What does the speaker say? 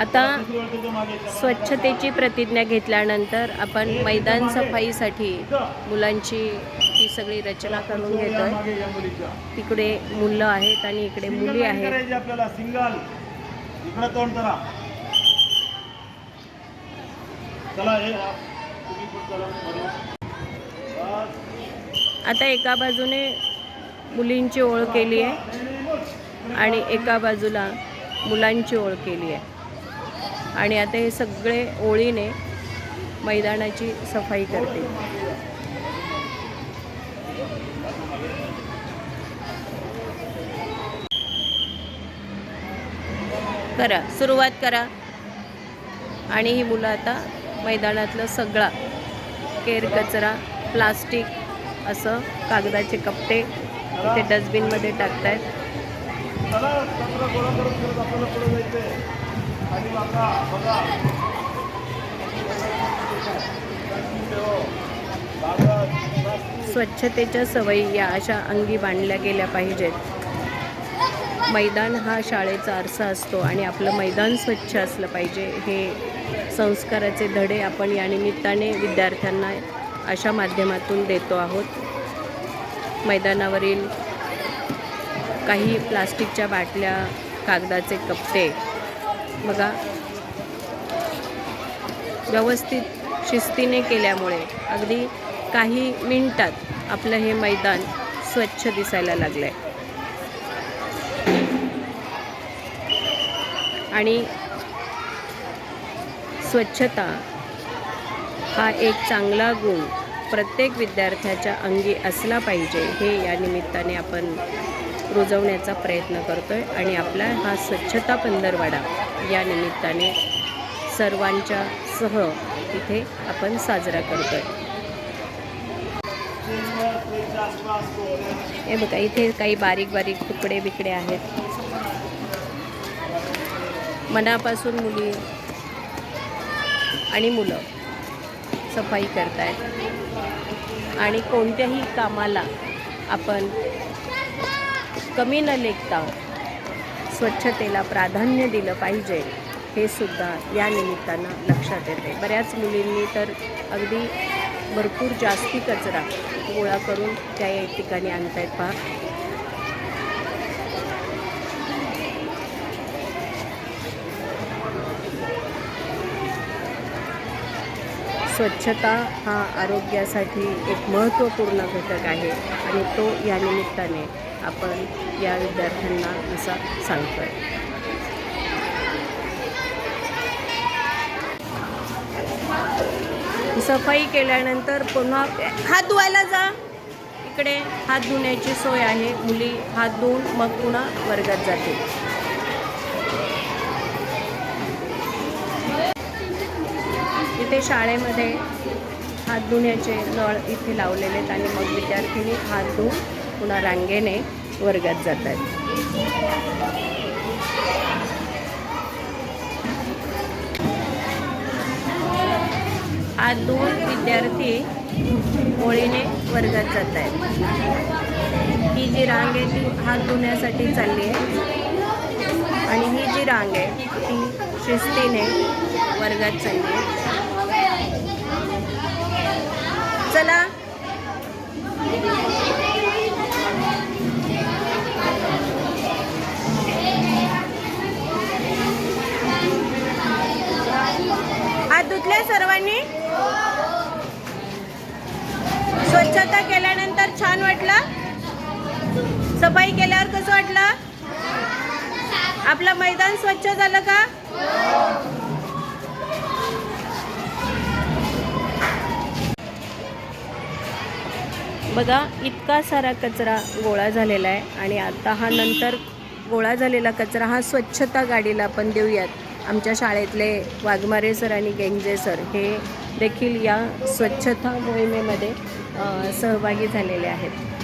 आता. स्वच्छतेची प्रतिज्ञा घेतल्यानंतर आपण मैदान सफाईसाठी मुलांची ही सगळी रचना करून घेतोय. मुलीच्या. तिकडे मुलं आहेत आणि इकडे मुली आहेत. आता एका बाजूने मुलींची ओळ केली आहे. आणि एका बाजूला मुलांची ओळ केली आहे. आणि आता हे सगळे ओळीने मैदानाची सफाई करते. करा सुरुवात करा. आणि ही मुलं आता मैदानातलं सगळा केर कचरा प्लास्टिक असं कागदाचे कपटे इथे डस्टबिनमध्ये टाकत आहेत चला कचरा गोळा करून करत आपल्याला पुढे जायचंय. आणि बघा बघा. स्वच्छतेच्या सवयी या अशा अंगी बांधल्या गेल्या पाहिजेत. मैदान हा शाळेचा आरसा असतो आणि आपलं मैदान स्वच्छ असलं पाहिजे. हे संस्काराचे धडे आपण या निमित्ताने विद्यार्थ्यांना अशा माध्यमातून देतो आहोत. मैदानावरील काही प्लास्टिकच्या बाटल्या कागदाचे कपटे बघा. व्यवस्थित शिस्तीने केल्यामुळे अगदी काही मिनटात आपलं हे मैदान स्वच्छ दिसायला लागलं आहे आणि स्वच्छता हा एक चांगला गुण प्रत्येक विद्यार्थ्याच्या अंगी असला पाहिजे हे या निमित्ताने आपण रुजवण्याचा प्रयत्न करतो आहे आणि आपला हा स्वच्छता पंधरवाडा या निमित्ताने सर्वांच्या सह इथे आपण साजरा करतो आहे हे बघा इथे काही बारीक बारीक तुकडे बिकडे आहेत. मनापासून मुली आणि मुलं सफाई करतायत. आणि कोणत्याही कामाला आपण कमी न लेखता स्वच्छतेला प्राधान्य दिलं पाहिजे हे सुद्धा या निमित्तानं लक्षात येते. बऱ्याच मुलींनी तर अगदी भरपूर जास्ती कचरा गोळा करून त्या या ठिकाणी आणतायत. पहा. स्वच्छता हा आरोग्यासाठी एक महत्त्वपूर्ण घटक आहे आणि तो या निमित्ताने आपण या विद्यार्थ्यांना असा सांगतो आहे सफाई केल्यानंतर पुन्हा हात धुवायला जा. इकडे हात धुण्याची सोय आहे. मुली हात धुवून मग पुन्हा वर्गात जाते इथे शाळेमध्ये हात धुण्याचे नळ इथे लावलेले आहेत आणि मग विद्यार्थिनी हात धुवून पुन्हा रांगेने वर्गात जात आहेत. आज दोन विद्यार्थी ओळीने वर्गात जात आहेत. ही जी रांग आहे ती हात धुण्यासाठी चालली आहे. आणि ही जी रांग आहे ती शिस्तीने वर्गात चालली आहे. चला. सफाई केल्यावर कसं वाटलं? आपलं मैदान स्वच्छ झालं का? बघा इतका सारा कचरा गोळा झालेला आहे आणि आता हा नंतर गोळा झालेला कचरा हा स्वच्छता गाडीला आपण देऊयात. आमच्या शाळेतले वाघमारे सर आणि गेंजे सर हे देखील या स्वच्छता मोहिमेमध्ये सहभागी झालेले आहेत.